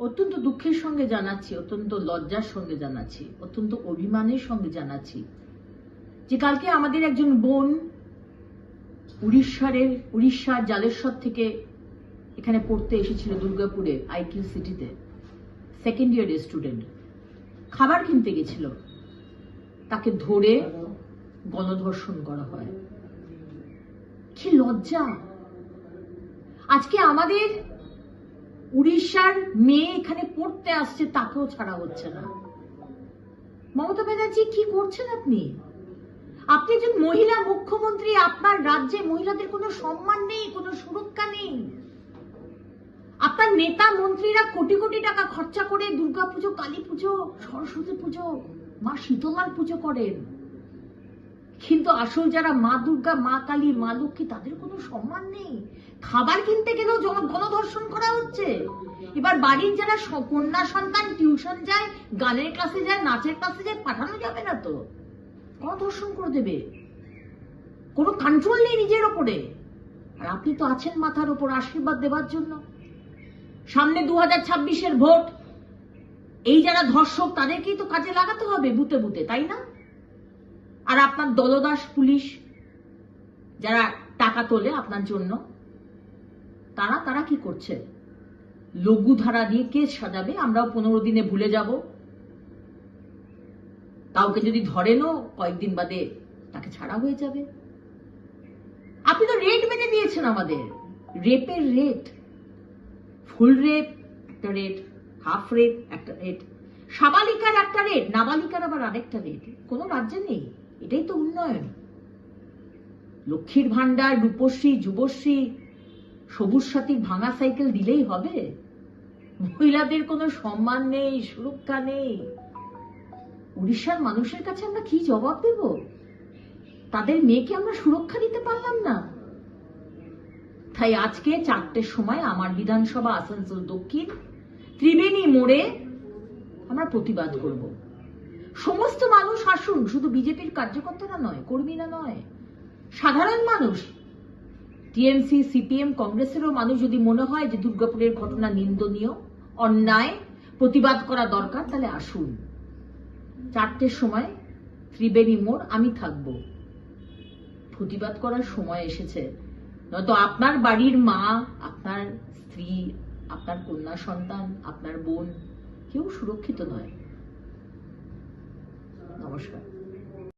অত্যন্ত দুঃখের সঙ্গে জানাচ্ছি, অত্যন্ত লজ্জার সঙ্গে জানাচ্ছি, অত্যন্ত অভিমানের সঙ্গে জানাচ্ছি যে কালকে আমাদের একজন বোন উড়িষ্যারের উড়িষ্যার জালেশ্বর থেকে এখানে পড়তে এসেছিল দুর্গাপুরে আইকিউ সিটিতে সেকেন্ড ইয়ারের স্টুডেন্ট খাবার কিনতে গেছিল। তাকে ধরে গণধর্ষণ করা হয়। কি লজ্জা! আজকে আমাদের উড়িষ্যার মেয়ে এখানে পড়তে আসছে, তাকেও ছাড়া হচ্ছে না। মমতা ব্যানার্জি, কি করছেন আপনি? আপনি একজন মহিলা মুখ্যমন্ত্রী, আপনার রাজ্যে মহিলাদের কোনো সম্মান নেই, কোনো সুরক্ষা নেই। আপনার নেতা মন্ত্রীরা কোটি কোটি টাকা খরচা করে দুর্গাপুজো কালী পুজো সরস্বতী পুজো, মা শীতলার পুজো করেন। কিন্তু আসল যারা মা দুর্গা, মা কালী, মা লক্ষ্মী, তাদের কোনো সম্মান নেই। খাবার কিনতে গেলেও গণধর্ষণ করা হচ্ছে? এবার বাড়ির যারা কন্যা সন্তান টিউশন যায়, গানের ক্লাসে যায়, নাচের ক্লাসে যায়, পাঠানো যাবে না তো? গণধর্ষণ করে দেবে। কোনো কন্ট্রোল নেই নিজের ওপরে। আর আপনি তো আছেন মাথার ওপর আশীর্বাদ দেওয়ার জন্য। সামনে দু হাজার ছাব্বিশের ভোট। এই যারা ধর্ষক, তাদেরকেই তো কাজে লাগাতে হবে বুতে বুতে, তাই না? আর আপনার দলদাস পুলিশ, যারা টাকা তোলে আপনার জন্য, তারা তারা কি করছে? লঘু ধারা দিয়ে কেস সাজাবে? আমরাও পনেরো দিনে ভুলে যাব। কাউকে যদি ধরেনও কয়েকদিন বাদে তাকে ছাড়া হয়ে যাবে। আপনি তো রেট বেঁধে দিয়েছেন আমাদের। রেপের রেট ফুল রেপ একটা রেট হাফ রেপ একটা রেট সাবালিকার একটা রেট নাবালিকার আবার আরেকটা রেট কোনো রাজ্যে নেই। এটাই তো উন্নয়ন। লক্ষ্মীর ভান্ডার রূপশ্রী, যুবশ্রী, সবুজ সাথী ভাঙা সাইকেল দিলেই হবে। মহিলাদের কোনো সম্মান নেই, সুরক্ষা নেই। উড়িষ্যার মানুষের কাছে আমরা কি জবাব দেব? তাদের মেয়েকে আমরা সুরক্ষা দিতে পারলাম না। তাই আজকে চারটের সময় আমার বিধানসভা আসানসোল দক্ষিণ ত্রিবেণী মোড়ে আমরা প্রতিবাদ করব। সমস্ত মানুষ আসুন, শুধু বিজেপির কার্যকর্তারা নয়, কর্মীরা নয়, সাধারণ মানুষ। টিএমসি, সিপিএম, কংগ্রেসেরও মানুষ যদি মনে হয় যে দুর্গাপুরের ঘটনা নিন্দনীয় অন্যায় প্রতিবাদ করা দরকার, তাহলে আসুন। চারটের সময় ত্রিবেণী মোড় আমি থাকব। প্রতিবাদ করার সময় এসেছে। নয়তো আপনার বাড়ির মা, আপনার স্ত্রী, আপনার কন্যা সন্তান, আপনার বোন, কেউ সুরক্ষিত নয়। নমস্কার।